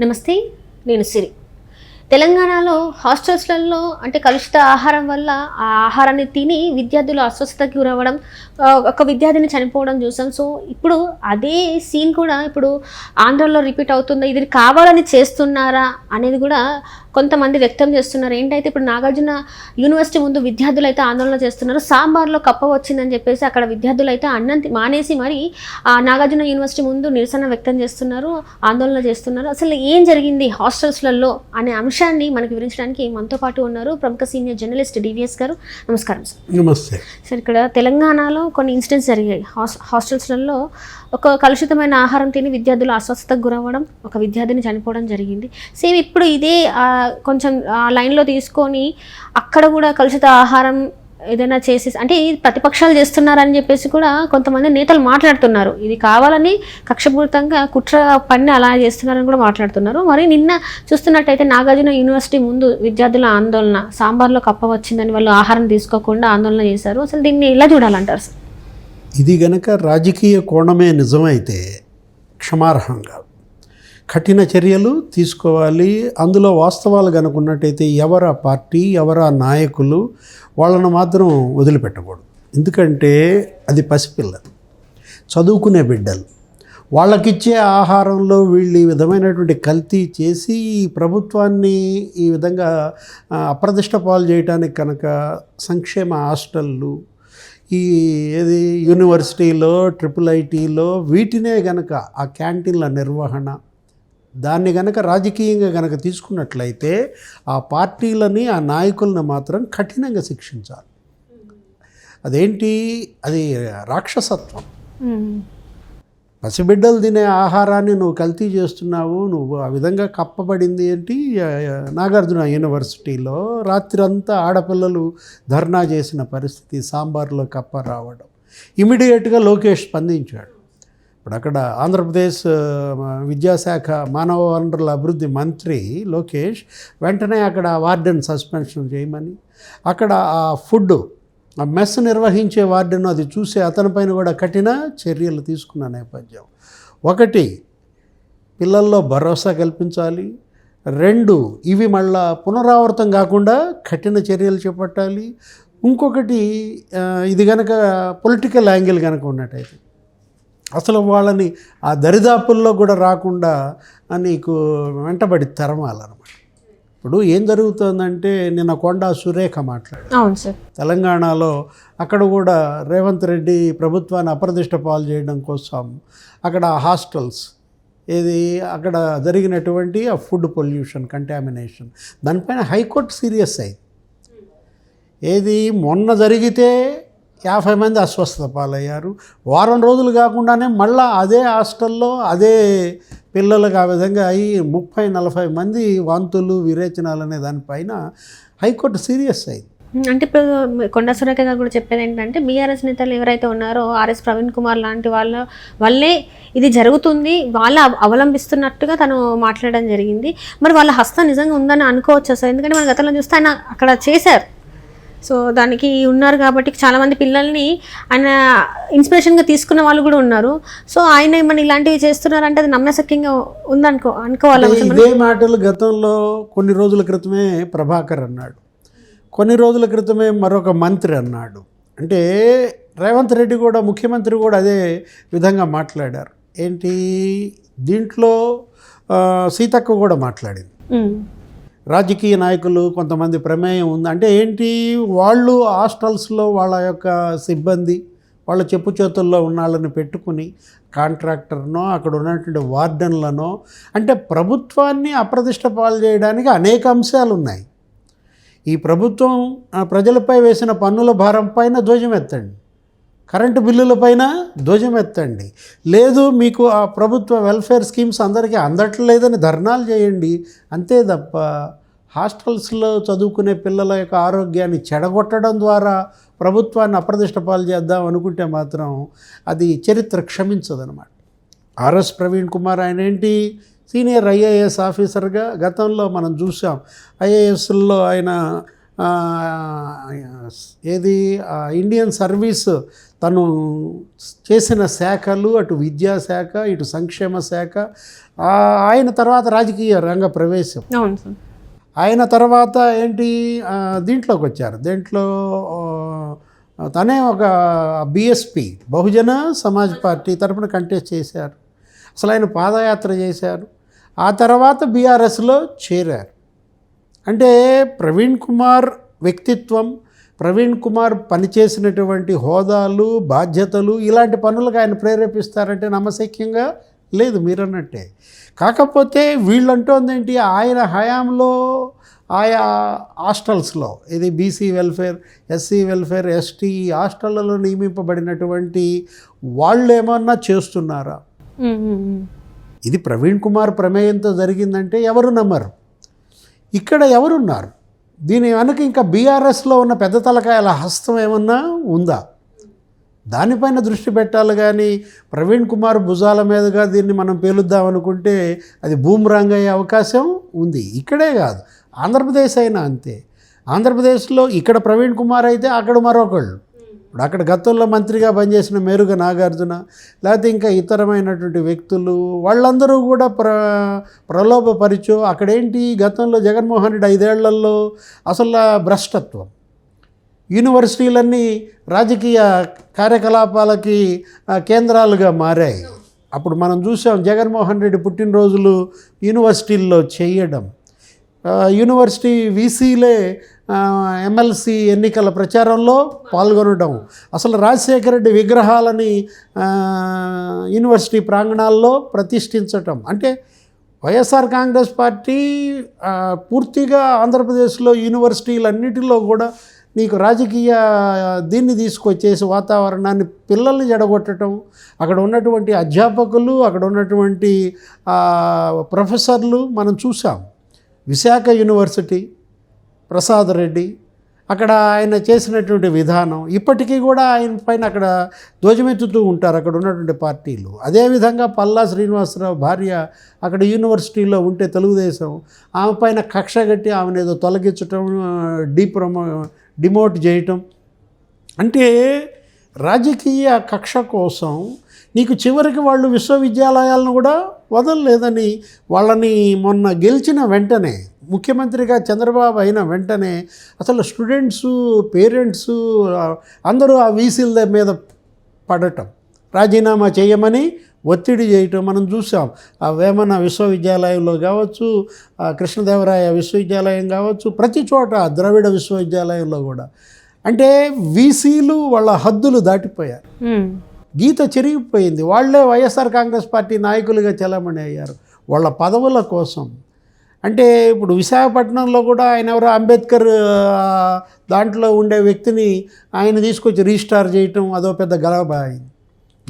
నమస్తే నేను సిరి. తెలంగాణలో హాస్టల్స్లలో అంటే కలుషిత ఆహారం వల్ల ఆ ఆహారాన్ని తిని విద్యార్థులు అస్వస్థతకి గురవ్వడం ఒక విద్యార్థిని చనిపోవడం చూసాం. సో ఇప్పుడు అదే సీన్ కూడా ఇప్పుడు ఆంధ్రలో రిపీట్ అవుతుందా. ఇది కావాలని చేస్తున్నారా అనేది కూడా కొంతమంది వ్యక్తం చేస్తున్నారు. ఏంటైతే ఇప్పుడు నాగార్జున యూనివర్సిటీ ముందు విద్యార్థులు అయితే ఆందోళన చేస్తున్నారు. సాంబార్లో కప్ప వచ్చిందని చెప్పేసి అక్కడ విద్యార్థులు అయితే అన్నం మానేసి మరి ఆ నాగార్జున యూనివర్సిటీ ముందు నిరసన వ్యక్తం చేస్తున్నారు ఆందోళన చేస్తున్నారు. అసలు ఏం జరిగింది హాస్టల్స్లలో అనే అంశం అంశాన్ని మనకు వివరించడానికి మనతో పాటు ఉన్నారు ప్రముఖ సీనియర్ జర్నలిస్ట్ డివిఎస్ గారు. నమస్కారం సార్. నమస్తే. సార్ ఇక్కడ తెలంగాణలో కొన్ని ఇన్సిడెంట్స్ జరిగాయి. హాస్ హాస్టల్స్లలో ఒక కలుషితమైన ఆహారం తిని విద్యార్థులు అస్వస్థతకు గురవ్వడం ఒక విద్యార్థిని చనిపోవడం జరిగింది. సేమ్ ఇప్పుడు ఇదే కొంచెం ఆ లైన్లో తీసుకొని అక్కడ కూడా కలుషిత ఆహారం ఏదైనా చేసి అంటే ఇది ప్రతిపక్షాలు చేస్తున్నారని చెప్పేసి కూడా కొంతమంది నేతలు మాట్లాడుతున్నారు. ఇది కావాలని కక్షపూరితంగా కుట్ర పని అలా చేస్తున్నారని కూడా మాట్లాడుతున్నారు. మరి నిన్న చూస్తున్నట్టయితే నాగార్జున యూనివర్సిటీ ముందు విద్యార్థుల ఆందోళన సాంబార్లో కప్ప వచ్చిందని వాళ్ళు ఆహారం తీసుకోకుండా ఆందోళన చేశారు. అసలు దీన్ని ఎలా చూడాలంటారు సార్? ఇది గనక రాజకీయ కోణమే నిజమైతే క్షమార్హంగా కఠిన చర్యలు తీసుకోవాలి. అందులో వాస్తవాలు కనుకున్నట్టయితే ఎవరా పార్టీ ఎవరా నాయకులు వాళ్ళను మాత్రం వదిలిపెట్టకూడదు. ఎందుకంటే అది పసిపిల్లలు చదువుకునే బిడ్డలు. వాళ్ళకిచ్చే ఆహారంలో వీళ్ళు ఈ విధమైనటువంటి కల్తీ చేసి ఈ ప్రభుత్వాన్ని ఈ విధంగా అప్రదిష్ట పాలు చేయడానికి కనుక సంక్షేమ హాస్టళ్ళు ఈ ఏది యూనివర్సిటీలో ట్రిపుల్ ఐటీలో వీటినే కనుక ఆ క్యాంటీన్ల నిర్వహణ దాన్ని గనక రాజకీయంగా గనక తీసుకున్నట్లయితే ఆ పార్టీలని ఆ నాయకులను మాత్రం కఠినంగా శిక్షించాలి. అదేంటి? అది రాక్షసత్వం. పసిబిడ్డలు తినే ఆహారాన్ని నువ్వు కల్తీ చేస్తున్నావు నువ్వు ఆ విధంగా కప్పబడింది ఏంటి? నాగార్జున యూనివర్సిటీలో రాత్రంతా ఆడపిల్లలు ధర్నా చేసిన పరిస్థితి సాంబార్లో కప్ప రావడం. ఇమీడియట్గా లోకేష్ స్పందించాడు. ఇప్పుడు అక్కడ ఆంధ్రప్రదేశ్ విద్యాశాఖ మానవ వనరుల అభివృద్ధి మంత్రి లోకేష్ వెంటనే అక్కడ వార్డెన్ సస్పెన్షన్ చేయమని అక్కడ ఆ ఫుడ్ ఆ మెస్ నిర్వహించే వార్డెన్ అది చూసే అతనిపైన కూడా కఠిన చర్యలు తీసుకున్న నేపథ్యం. ఒకటి పిల్లల్లో భరోసా కల్పించాలి. రెండు ఇవి మళ్ళా పునరావృతం కాకుండా కఠిన చర్యలు చేపట్టాలి. ఇంకొకటి ఇది కనుక పొలిటికల్ యాంగిల్ కనుక ఉన్నట్టయితే అసలు వాళ్ళని ఆ దరిదాపుల్లో కూడా రాకుండా నీకు వెంటబడి తరమాలన్నమాట. ఇప్పుడు ఏం జరుగుతుందంటే నిన్న కొండా సురేఖ మాట్లాడు అవును సార్. తెలంగాణలో అక్కడ కూడా రేవంత్ రెడ్డి ప్రభుత్వాన్ని అప్రదిష్ట పాలు చేయడం కోసం అక్కడ హాస్టల్స్ ఏది అక్కడ జరిగినటువంటి ఆ ఫుడ్ పొల్యూషన్ కంటామినేషన్ దానిపైన హైకోర్టు సీరియస్ అయింది. ఏది మొన్న జరిగితే యాభై మంది అస్వస్థత పాలయ్యారు. వారం రోజులు కాకుండానే మళ్ళీ అదే హాస్టల్లో అదే పిల్లలకు ఆ విధంగా అయ్యి ముప్పై నలభై మంది వాంతులు విరేచనాలు అనే దానిపైన హైకోర్టు సీరియస్ అయింది. అంటే ఇప్పుడు కొండా సురేఖ గారు కూడా చెప్పేది ఏంటంటే బీఆర్ఎస్ నేతలు ఎవరైతే ఉన్నారో ఆర్ఎస్ ప్రవీణ్ కుమార్ లాంటి వాళ్ళ వల్లే ఇది జరుగుతుంది. వాళ్ళ అవలంబిస్తున్నట్టుగా తను మాట్లాడడం జరిగింది. మరి వాళ్ళ హస్తం నిజంగా ఉందని అనుకోవచ్చు సార్? ఎందుకంటే మన గతంలో చూస్తే ఆయన అక్కడ చేశారు. సో దానికి ఉన్నారు కాబట్టి చాలామంది పిల్లల్ని ఆయన ఇన్స్పిరేషన్గా తీసుకున్న వాళ్ళు కూడా ఉన్నారు. సో ఆయన ఏమన్నా ఇలాంటివి చేస్తున్నారంటే అది నమ్మశక్యంగా ఉందనుకో అనుకోవాలి ఇదే మాటలు గతంలో కొన్ని రోజుల క్రితమే ప్రభాకర్ అన్నాడు. కొన్ని రోజుల క్రితమే మరొక మంత్రి అన్నాడు. అంటే రేవంత్ రెడ్డి కూడా ముఖ్యమంత్రి కూడా అదే విధంగా మాట్లాడారు. ఏంటి? దీంట్లో సీతక్క కూడా మాట్లాడింది. రాజకీయ నాయకులు కొంతమంది ప్రమేయం ఉంది. అంటే ఏంటి? వాళ్ళు హాస్టల్స్లో వాళ్ళ యొక్క సిబ్బంది వాళ్ళ చెప్పు చేతుల్లో ఉన్న వాళ్ళని పెట్టుకుని కాంట్రాక్టర్నో అక్కడ ఉన్నటువంటి వార్డెన్లనో అంటే ప్రభుత్వాన్ని అప్రతిష్ట పాలు చేయడానికి అనేక అంశాలు ఉన్నాయి. ఈ ప్రభుత్వం ప్రజలపై వేసిన పన్నుల భారం పైన ధ్వజం ఎత్తండి. కరెంటు బిల్లులపైన ధ్వజం ఎత్తండి. లేదు మీకు ఆ ప్రభుత్వ వెల్ఫేర్ స్కీమ్స్ అందరికీ అందట్లేదని ధర్నాలు చేయండి. అంతే తప్ప హాస్టల్స్లో చదువుకునే పిల్లల యొక్క ఆరోగ్యాన్ని చెడగొట్టడం ద్వారా ప్రభుత్వాన్ని అప్రదిష్ట పాలు చేద్దాం అనుకుంటే మాత్రం అది చరిత్ర క్షమించదనమాట ఆర్ఎస్ ప్రవీణ్ కుమార్ ఆయన ఏంటి? సీనియర్ ఐఏఎస్ ఆఫీసర్గా గతంలో మనం చూసాం. ఐఏఎస్లో ఆయన ఏది? ఇండియన్ సర్వీస్ తను చేసిన శాఖలు అటు విద్యాశాఖ ఇటు సంక్షేమ శాఖ ఆయన తర్వాత రాజకీయ రంగ ప్రవేశం. అవును సార్. ఆయన తర్వాత ఏంటి? దీంట్లోకి వచ్చారు. దీంట్లో తనే ఒక బిఎస్పి బహుజన సమాజ్ పార్టీ తరపున కంటెస్ట్ చేశారు. అసలు ఆయన పాదయాత్ర చేశారు. ఆ తర్వాత బీఆర్ఎస్లో చేరారు. అంటే ప్రవీణ్ కుమార్ వ్యక్తిత్వం ప్రవీణ్ కుమార్ పనిచేసినటువంటి హోదాలు బాధ్యతలు ఇలాంటి పనులకు ఆయన ప్రేరేపిస్తారంటే నమ్మశక్యంగా లేదు మీరన్నట్టే. కాకపోతే వీళ్ళంటోంది ఏంటి ఆయన హయాంలో ఆయా హాస్టల్స్లో ఇది BC welfare SC welfare ST హాస్టళ్ళలో నియమింపబడినటువంటి వాళ్ళు ఏమన్నా చేస్తున్నారా. ఇది ప్రవీణ్ కుమార్ ప్రమేయంతో జరిగిందంటే ఎవరు నమ్మరు. ఇక్కడ ఎవరున్నారు? దీని వెనక ఇంకా బీఆర్ఎస్లో ఉన్న పెద్ద తలకాయల హస్తం ఏమన్నా ఉందా? దానిపైన దృష్టి పెట్టాలి కానీ ప్రవీణ్ కుమార్ భుజాల మీదుగా దీన్ని మనం పేలుద్దాం అనుకుంటే అది బూమ్రాంగ్ అయ్యే అవకాశం ఉంది. ఇక్కడే కాదు. ఆంధ్రప్రదేశ్ అయినా అంతే. ఆంధ్రప్రదేశ్లో ఇక్కడ ప్రవీణ్ కుమార్ అయితే అక్కడ మరొకళ్ళు. ఇప్పుడు అక్కడ గతంలో మంత్రిగా పనిచేసిన మేరుగ నాగార్జున లేకపోతే ఇంకా ఇతరమైనటువంటి వ్యక్తులు వాళ్ళందరూ కూడా ప్ర ప్రలోభపరిచో అక్కడేంటి గతంలో జగన్మోహన్ రెడ్డి ఐదేళ్ళలో అసలు భ్రష్టత్వం. యూనివర్సిటీలన్నీ రాజకీయ కార్యకలాపాలకి కేంద్రాలుగా మారాయి. అప్పుడు మనం చూసాం జగన్మోహన్ రెడ్డి పుట్టినరోజులు యూనివర్సిటీల్లో చేయడం. యూనివర్సిటీ వీసీలే ఎమ్మెల్సీ ఎన్నికల ప్రచారంలో పాల్గొనడం. అసలు రాజశేఖర రెడ్డి విగ్రహాలని యూనివర్సిటీ ప్రాంగణాల్లో ప్రతిష్ఠించటం. అంటే వైఎస్ఆర్ కాంగ్రెస్ పార్టీ పూర్తిగా ఆంధ్రప్రదేశ్లో యూనివర్సిటీలన్నిటిలో కూడా నీకు రాజకీయ దీన్ని తీసుకొచ్చేసి వాతావరణాన్ని పిల్లల్ని జడగొట్టడం అక్కడ ఉన్నటువంటి అధ్యాపకులు అక్కడ ఉన్నటువంటి ప్రొఫెసర్లు మనం చూసాం విశాఖ యూనివర్సిటీ ప్రసాద్ రెడ్డి అక్కడ ఆయన చేసినటువంటి విధానం ఇప్పటికీ కూడా ఆయన పైన అక్కడ ధ్వజమెత్తుతూ ఉంటారు అక్కడ ఉన్నటువంటి పార్టీలు. అదేవిధంగా పల్లా శ్రీనివాసరావు భార్య అక్కడ యూనివర్సిటీలో ఉంటే తెలుగుదేశం ఆమె పైన కక్ష కట్టి ఆమెను ఏదో తొలగించటం డీప్రమో డిమోట్ చేయటం. అంటే రాజకీయ కక్ష కోసం నీకు చివరికి వాళ్ళు విశ్వవిద్యాలయాలను కూడా వదలలేదని వాళ్ళని మొన్న గెలిచిన వెంటనే ముఖ్యమంత్రిగా చంద్రబాబు అయిన వెంటనే అసలు స్టూడెంట్స్ పేరెంట్స్ అందరూ ఆ వీసీల మీద పడటం. రాజీనామా చేయమని ఒత్తిడి చేయటం మనం చూసాం. ఆ వేమన విశ్వవిద్యాలయంలో కావచ్చు ఆ కృష్ణదేవరాయ విశ్వవిద్యాలయం కావచ్చు ప్రతి చోట ద్రవిడ విశ్వవిద్యాలయంలో కూడా. అంటే వీసీలు వాళ్ళ హద్దులు దాటిపోయారు. గీత చెరిగిపోయింది. వాళ్ళే వైఎస్ఆర్ కాంగ్రెస్ పార్టీ నాయకులుగా చలామణి అయ్యారు. వాళ్ళ పదవుల కోసం. అంటే ఇప్పుడు విశాఖపట్నంలో కూడా ఆయన ఎవరో అంబేద్కర్ దాంట్లో ఉండే వ్యక్తిని ఆయన తీసుకొచ్చి రీస్టార్ చేయటం అదో పెద్ద గలభ అయింది.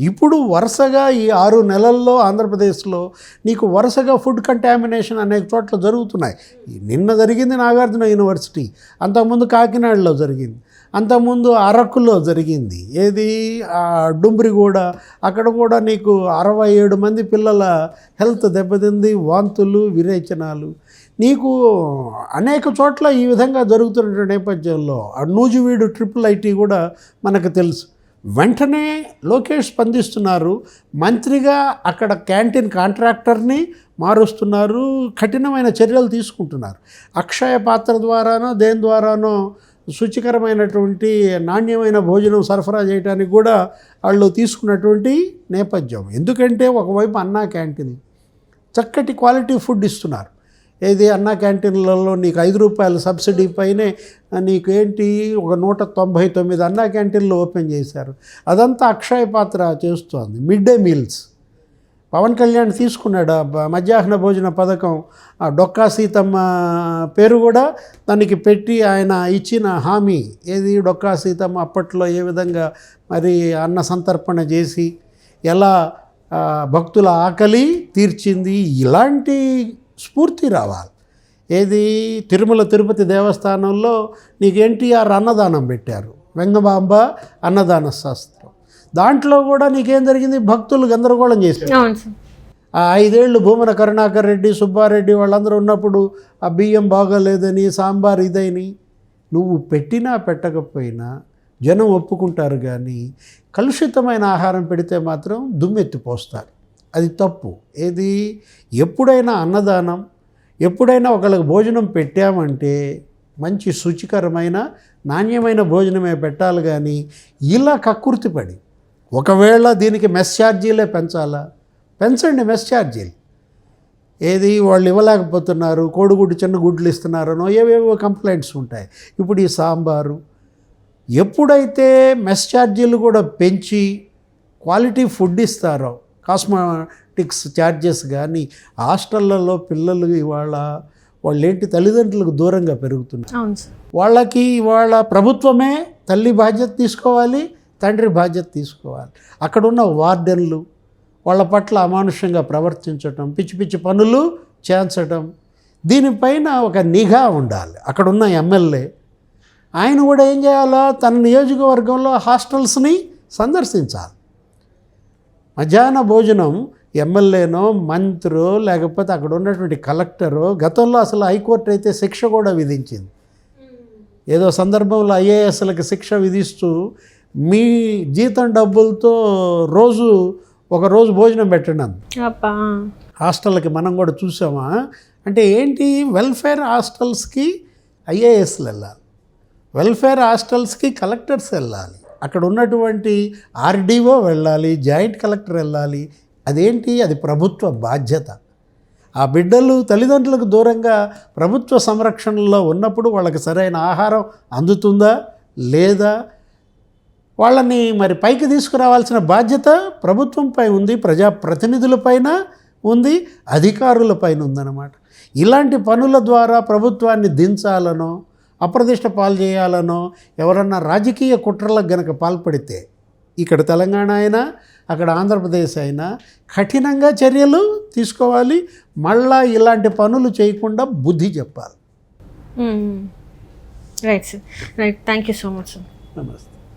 ఇప్పుడు వరుసగా ఈ ఆరు నెలల్లో ఆంధ్రప్రదేశ్లో నీకు వరుసగా ఫుడ్ కంటామినేషన్ అనేక చోట్ల జరుగుతున్నాయి. నిన్న జరిగింది నాగార్జున యూనివర్సిటీ అంతకుముందు కాకినాడలో జరిగింది అంతకుముందు అరకులో జరిగింది. ఏది? ఆ డుంబ్రిగూడ అక్కడ కూడా నీకు అరవై ఏడు మంది పిల్లల హెల్త్ దెబ్బతింది వాంతులు విరేచనాలు. నీకు అనేక చోట్ల ఈ విధంగా జరుగుతున్నటువంటి నేపథ్యంలో ఆ నూజివీడు ట్రిపుల్ ఐటీ కూడా మనకు తెలుసు. వెంటనే లోకేష్ స్పందిస్తున్నారు. మంత్రిగా అక్కడ క్యాంటీన్ కాంట్రాక్టర్ని మారుస్తున్నారు. కఠినమైన చర్యలు తీసుకుంటున్నారు. అక్షయ పాత్ర ద్వారానో దేని ద్వారానో శుచికరమైనటువంటి నాణ్యమైన భోజనం సరఫరా చేయడానికి కూడా వాళ్ళు తీసుకున్నటువంటి నేపథ్యం. ఎందుకంటే ఒకవైపు అన్నా క్యాంటీన్ చక్కటి క్వాలిటీ ఫుడ్ ఇస్తున్నారు. ఏది అన్నా క్యాంటీన్లలో నీకు ఐదు రూపాయల సబ్సిడీ పైనే నీకు ఏంటి ఒక నూట తొంభై తొమ్మిది అన్నా క్యాంటీన్లు ఓపెన్ చేశారు. అదంతా అక్షయ పాత్ర చేస్తోంది. Mid day meals. Pawan Kalyan తీసుకున్నాడు మధ్యాహ్న భోజన పథకం. ఆ డొక్కా సీతమ్మ పేరు కూడా దానికి పెట్టి ఆయన ఇచ్చిన హామీ. ఏది డొక్కా సీతమ్మ అప్పట్లో ఏ విధంగా మరి అన్న సంతర్పణ చేసి ఎలా భక్తుల ఆకలి తీర్చింది. ఇలాంటి స్ఫూర్తి రావాలి. ఏది? తిరుమల తిరుపతి దేవస్థానంలో నీకు ఎన్టీఆర్ అన్నదానం పెట్టారు. వెంగబాంబ అన్నదాన శాస్త్రం. దాంట్లో కూడా నీకేం జరిగింది? భక్తులు గందరగోళం చేశారు. ఆ ఐదేళ్ళు భూమన కరుణాకర్ రెడ్డి సుబ్బారెడ్డి వాళ్ళందరూ ఉన్నప్పుడు ఆ బియ్యం బాగోలేదని సాంబార్ ఇదని నువ్వు పెట్టినా పెట్టకపోయినా జనం ఒప్పుకుంటారు కానీ కలుషితమైన ఆహారం పెడితే మాత్రం దుమ్మెత్తిపోస్తారు అది తప్పు. ఏది? ఎప్పుడైనా అన్నదానం ఎప్పుడైనా ఒకళ్ళకి భోజనం పెట్టామంటే మంచి శుచికరమైన నాణ్యమైన భోజనమే పెట్టాలి కానీ ఇలా కక్కుర్తిపడి ఒకవేళ దీనికి మెస్ ఛార్జీలే పెంచాలా? పెంచండి మెస్ ఛార్జీలు. ఏది? వాళ్ళు ఇవ్వలేకపోతున్నారు కోడిగుడ్డు చిన్న గుడ్లు ఇస్తున్నారనో ఏవేవో కంప్లైంట్స్ ఉంటాయి. ఇప్పుడు ఈ సాంబారు ఎప్పుడైతే మెస్ ఛార్జీలు కూడా పెంచి క్వాలిటీ ఫుడ్ ఇస్తారో కాస్మెటిక్స్ ఛార్జెస్ కానీ హాస్టళ్ళలో పిల్లలు ఇవాళ వాళ్ళు ఏంటి తల్లిదండ్రులకు దూరంగా పెరుగుతున్నారు. వాళ్ళకి ఇవాళ ప్రభుత్వమే తల్లి బాధ్యత తీసుకోవాలి తండ్రి బాధ్యత తీసుకోవాలి. అక్కడున్న వార్డెన్లు వాళ్ళ పట్ల అమానుషంగా ప్రవర్తించటం పిచ్చి పిచ్చి పనులు చేయించటం దీనిపైన ఒక నిఘా ఉండాలి. అక్కడున్న ఎమ్మెల్యే ఆయన కూడా ఏం చేయాలో? తన నియోజకవర్గంలో హాస్టల్స్ని సందర్శించాలి. మధ్యాహ్న భోజనం ఎమ్మెల్యేనో మంత్రో లేకపోతే అక్కడ ఉన్నటువంటి కలెక్టరో గతంలో అసలు హైకోర్టు అయితే శిక్ష కూడా విధించింది. ఏదో సందర్భంలో ఐఏఎస్లకి శిక్ష విధిస్తూ మీ జీతం డబ్బులతో రోజు ఒక రోజు భోజనం పెట్టండి హాస్టల్కి మనం కూడా చూసామా? అంటే ఏంటి? వెల్ఫేర్ హాస్టల్స్కి ఐఏఎస్లు వెళ్ళాలి. వెల్ఫేర్ హాస్టల్స్కి కలెక్టర్స్ వెళ్ళాలి. అక్కడ ఉన్నటువంటి ఆర్డీఓ వెళ్ళాలి జాయింట్ కలెక్టర్ వెళ్ళాలి అదేంటి? అది ప్రభుత్వ బాధ్యత. ఆ బిడ్డలు తల్లిదండ్రులకు దూరంగా ప్రభుత్వ సంరక్షణలో ఉన్నప్పుడు వాళ్ళకి సరైన ఆహారం అందుతుందా? లేదా? వాళ్ళని మరి పైకి తీసుకురావాల్సిన బాధ్యత ప్రభుత్వంపై ఉంది ప్రజాప్రతినిధులపైన ఉంది అధికారులపైన ఉందన్నమాట. ఇలాంటి పనుల ద్వారా ప్రభుత్వాన్ని దించాలనో అప్రదిష్ట పాలు చేయాలనో ఎవరన్నా రాజకీయ కుట్రలకు గనక పాల్పడితే ఇక్కడ తెలంగాణ అయినా అక్కడ ఆంధ్రప్రదేశ్ అయినా కఠినంగా చర్యలు తీసుకోవాలి. మళ్ళా ఇలాంటి పనులు చేయకుండా బుద్ధి చెప్పాలి. Right sir. Right. Thank you so much sir. నమస్తే.